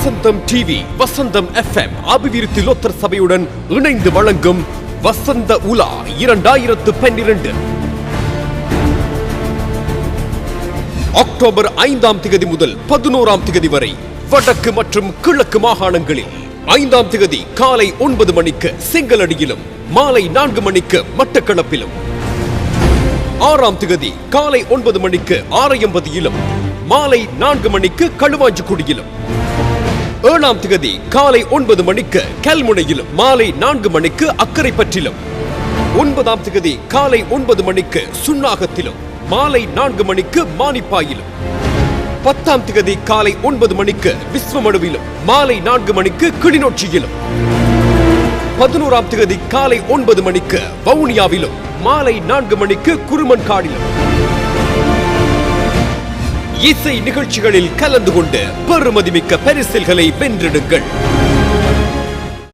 வசந்தம் TV Vasantham FM அபிவிருத்தி லோத்தர் சபையுடன் இணைந்து வழங்கும் வசந்த உலா இரண்டாயிரத்து பன்னிரண்டு. அக்டோபர் ஐந்தாம் திகதி முதல் பதினோராம் திகதி வரை வடக்கு மற்றும் கிழக்கு மாகாணங்களில். ஐந்தாம் திகதி காலை ஒன்பது மணிக்கு செங்கலடியிலும் மாலை நான்கு மணிக்கு மட்டக்களப்பிலும். ஆறாம் திகதி காலை ஒன்பது மணிக்கு ஆரையம்பதியிலும் மாலை நான்கு மணிக்கு களுவாஞ்சிக்குடியிலும். ஏழாம் திகதி காலை ஒன்பது மணிக்கு கல்முனையிலும் மாலை நான்கு மணிக்கு அக்கரைப்பற்றிலும் ஒன்பதாம் திகதி காலை ஒன்பது மணிக்கு சுண்ணாகத்திலும் மாலை நான்கு மணிக்கு மானிப்பாயிலும். பத்தாம் திகதி காலை ஒன்பது மணிக்கு விஸ்வமடுவிலும் மாலை நான்கு மணிக்கு கிளிநொச்சியிலும். பதினோராம் திகதி காலை ஒன்பது மணிக்கு வவுனியாவிலும் மாலை நான்கு மணிக்கு குருமன்காடிலும். இசை நிகழ்ச்சிகளில் கலந்து கொண்டு பெருமதிமிக்க பரிசில்களை வென்றெடுங்கள்.